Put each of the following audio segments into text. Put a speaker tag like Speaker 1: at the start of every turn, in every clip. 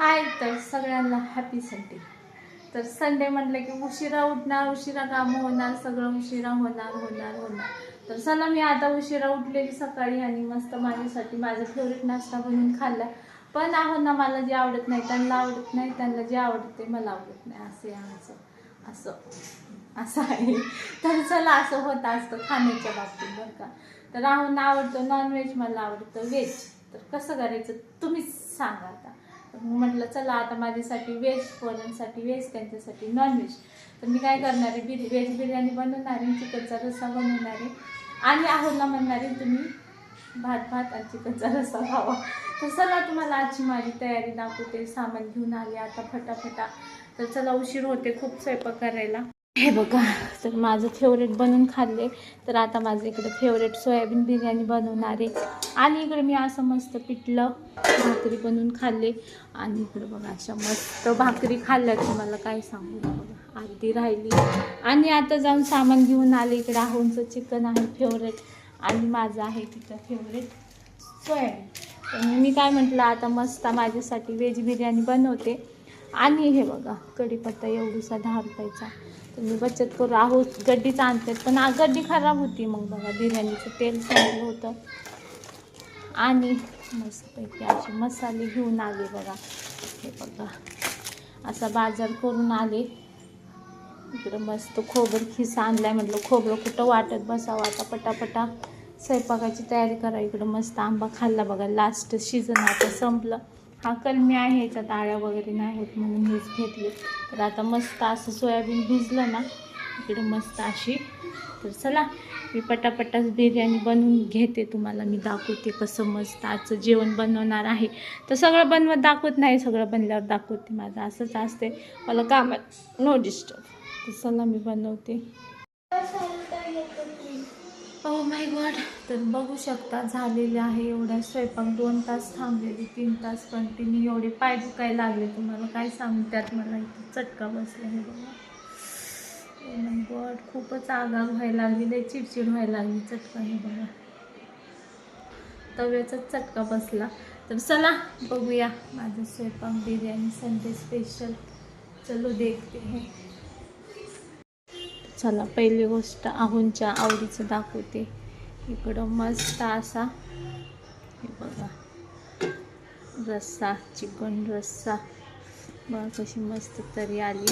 Speaker 1: हाय तर सगळ्यांना happy Sunday तर संडे म्हटलं की उशिरा उठणार उशिरा कामं होणार सगळं उशिरा होणार होणार होणार. तर चला मी आता उशिरा उठलेली सकाळी आणि मस्त माझ्यासाठी माझा फेवरेट नाश्ता बनवून खाल्ला. पण आहो ना मला जे आवडत नाही त्यांना आवडत नाही त्यांना जे आवडत ते मला आवडत नाही. असं आमचं. असं. असं आहे. तर चला असं होत असतं खाण्याच्या बाबतीत बरं का. तर ना आवडतं नॉनव्हेज मला आवडतं व्हेज तर कसं करायचं तुम्हीच सांगा आता. तर मग म्हटलं चला आता माझ्यासाठी व्हेज पोरांसाठी व्हेज त्यांच्यासाठी नॉनव्हेज तर मी काय करणार आहे बिर व्हेज बिर्याणी बनवणार आहे चिकनचा रस्सा बनवणार आहे. आणि आहोला म्हणणार आहे तुम्ही भात भात आणि चिकनचा रस्सा खावा. तर चला तुम्हाला आजची माझी तयारी दाखवते सामान घेऊन आली आता फटाफटा. तर चला उशीर होते खूप स्वयंपाक करायला. हे बघा तर माझं फेवरेट बनवून खाल्ले. तर आता माझं इकडे फेवरेट सोयाबीन बिर्याणी बनवणार आहे. आणि इकडे मी असं मस्त पिठलं भाकरी बनवून खाल्ले. आणि इकडे बघा अशा मस्त भाकरी खाल्ल्या तुम्हाला काय सांगू बघा अर्धी राहिली. आणि आता जाऊन सामान घेऊन आले इकडे. आहोंचं चिकन आहे फेवरेट. आणि माझं आहे तिथं फेवरेट सोयाबीन. मी काय म्हटलं आता मस्त माझ्यासाठी व्हेज बिर्याणी बनवते. आणि हे बघा कढीपत्ता एवढूसा दहा रुपयाचा. तुम्ही बचत करू आहोत गड्डीच आणते पण गड्डी खराब होती मग बघा बिर्याणीचं तेल चांगलं होतं. आणि मस्तपैकी असे मसाले घेऊन आले बघा. हे बघा असा बाजार करून आले. इकडं मस्त खोबर खिसा आणलाय म्हटलं खोबरं कुठं वाटत बसावं? आता पटापटा स्वयंपाकाची तयारी करा. इकडं मस्त आंबा खाल्ला बघा लास्ट सीझन आता संपलं. हा कलमी आहे याच्यात आळ्या वगैरे नाही होत म्हणून हेच घेतले. तर आता मस्त असं सोयाबीन भिजलं ना इकडे मस्त अशी. तर चला मी पटापटाच बिर्याणी बनवून घेते तुम्हाला मी दाखवते कसं मस्त आजचं जेवण बनवणार आहे. तर सगळं बनवत दाखवत नाही सगळं बनल्यावर दाखवते माझं असंच असते मला कामात नो डिस्टर्ब तर चला मी बनवते. माय गॉड तर बघू शकता झालेले आहे एवढा स्वयंपाक. दोन तास थांबलेली तीन तास कंटिन्यू एवढे पाय दुखायला लागले तुम्हाला. काय सांगू त्यात मला? इथे चटका बसला हे बघा. Oh माय गॉड खूपच आगाग व्हायला लागली. लय चिडचिड व्हायला लागली चटका हे बघा. तव्याचाच चटका बसला. तर चला बघूया माझं स्वयंपाक बिर्याणी संडे स्पेशल चलो देखते हे. चला पहिली गोष्ट आहोंच्या आवडीचं दाखवते. इकडं मस्त असा. हे बघा. रस्सा चिकन रस्सा. बघा कशी मस्त तरी आली.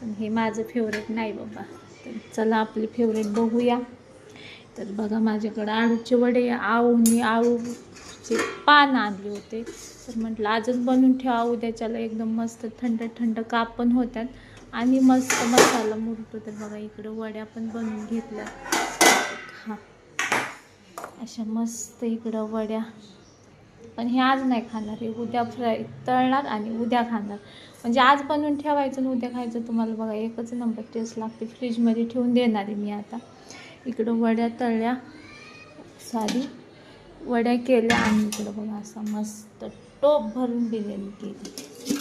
Speaker 1: पण हे माझं फेवरेट नाही बाबा. तर चला आपले फेवरेट बघूया. तर बघा माझ्याकडं आळूचे वडे आळूनी आळूचे पान आणले होते. तर म्हटलं आजच बनवून ठेवा. उद्याच्याला एकदम मस्त थंड थंड काप पण होत्यात. आणि मस्त मसाला मुरतो. तर बघा इकडं वड्या पण बनवून घेतल्या हां. अशा मस्त इकडं वड्या. पण हे आज नाही खाणार हे उद्या फ्राय तळणार आणि उद्या खाणार. म्हणजे आज बनवून ठेवायचं आणि उद्या खायचं तुम्हाला बघा एकच नंबर टेस्ट लागते. फ्रीजमध्ये ठेवून देणार आहे मी आता. इकडं वड्या तळल्या साधी. वड्या केल्या आणि इकडं बघा असा मस्त टोप भरून बिर्याणी केली.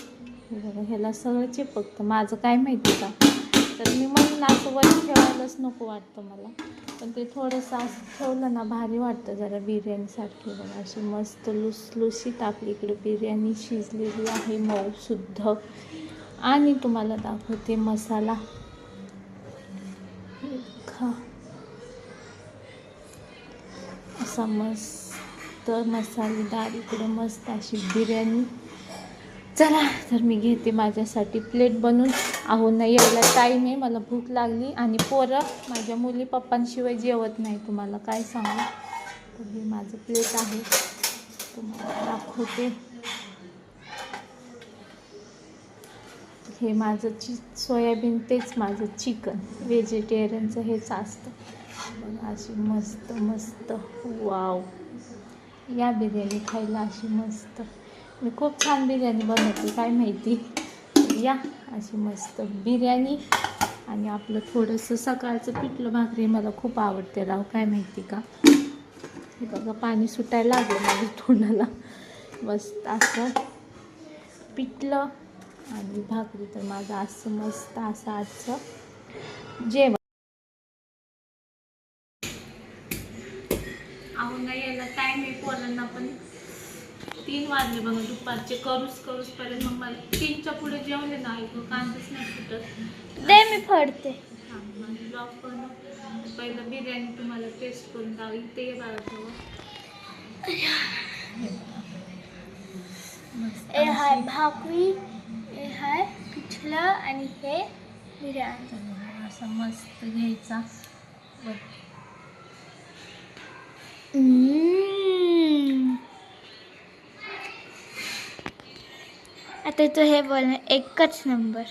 Speaker 1: बघा ह्याला सगळं चिपकतं माझं काय माहिती का? तर मी म्हणून असं वर ठेवायलाच नको वाटतं मला. पण ते थोडंसं असं ठेवलं ना भारी वाटतं जरा बिर्याणीसारखी बघा. अशी मस्त लुसलुशीत आपली इकडे बिर्याणी शिजलेली आहे मऊशुद्ध आणि तुम्हाला दाखवते मसाला. खा. असा मस्त मसालेदार इकडे मस्त अशी बिर्याणी. चला तर मी घेते माझ्यासाठी प्लेट बनवून. अहो नाही यायला टाईम आहे मला भूक लागली आणि पोरं माझ्या मुली पप्पांशिवाय जेवत नाही तुम्हाला. काय सांगू? तर हे माझं प्लेट आहे. तुम्हाला दाखवते. हे माझं चि सोयाबीन तेच माझं चिकन. व्हेजिटेरियनचं हेच असतं. अशी मस्त मस्त. वाव या बिर्याणी खायला अशी मस्त. मी खूप छान बिर्याणी बनवते काय माहिती? या अशी मस्त बिर्याणी आणि आपलं थोडंसं सकाळचं पिठलं भाकरी मला खूप आवडते. राव काय माहिती का? हे बघा पाणी सुटायला लागलं माझ्या तोंडाला. मस्त असं पिठलं आणि भाकरी तर माझं असं मस्त असं आजचं जेवण. अहो नाही यायला टाईम आहे पण. तीन वाजले बघा दुपारचे. करूस करूस पर्यंत मग मला तीनच्या पुढे जेवले ना ऐकू कांदच नाही फुटत.
Speaker 2: दे मी फडते.
Speaker 1: ब्लॉग करून पहिलं बिर्याणी तुम्हाला टेस्ट करून दाव. इथे ये बाळा
Speaker 2: हे हाय भाकरी हे हाय पिठलं आणि हे बिर्याणी.
Speaker 1: असा मस्त घ्यायचा.
Speaker 2: आता तो हे बोल एकच नंबर.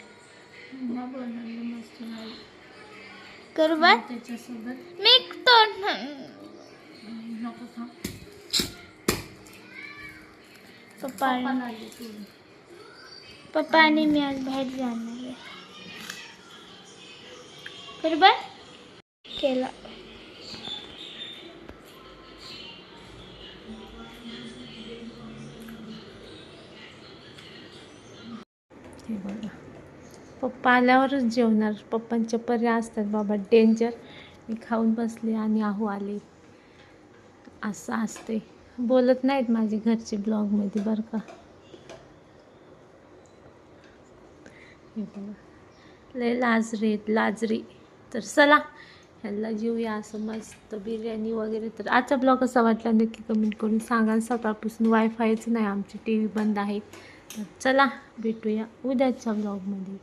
Speaker 2: करू बा
Speaker 1: त्याच्यासोबत.
Speaker 2: मी तो
Speaker 1: नको थांब.
Speaker 2: पप्पा पप्पा आणि मी आज बाहेर जाणार आहे. केला.
Speaker 1: हे बघा. पप्पा आल्यावरच जेवणार. पप्पांचे पर्याय असतात बाबा. डेंजर मी खाऊन बसले आणि आहो आले. असं असते. बोलत नाहीत माझे घरचे ब्लॉगमध्ये बरं का. हे बघा. लय लाजरी आहेत, लाजरी तर चला ह्याला जेऊया असं मस्त बिर्याणी वगैरे तर. आजचा ब्लॉग असा वाटला नक्की कमेंट करून सांगा सकाळपासून वायफायच नाही आमची टी व्ही बंद आहे. तर चला भेटूया उद्याच्या ब्लॉगमध्ये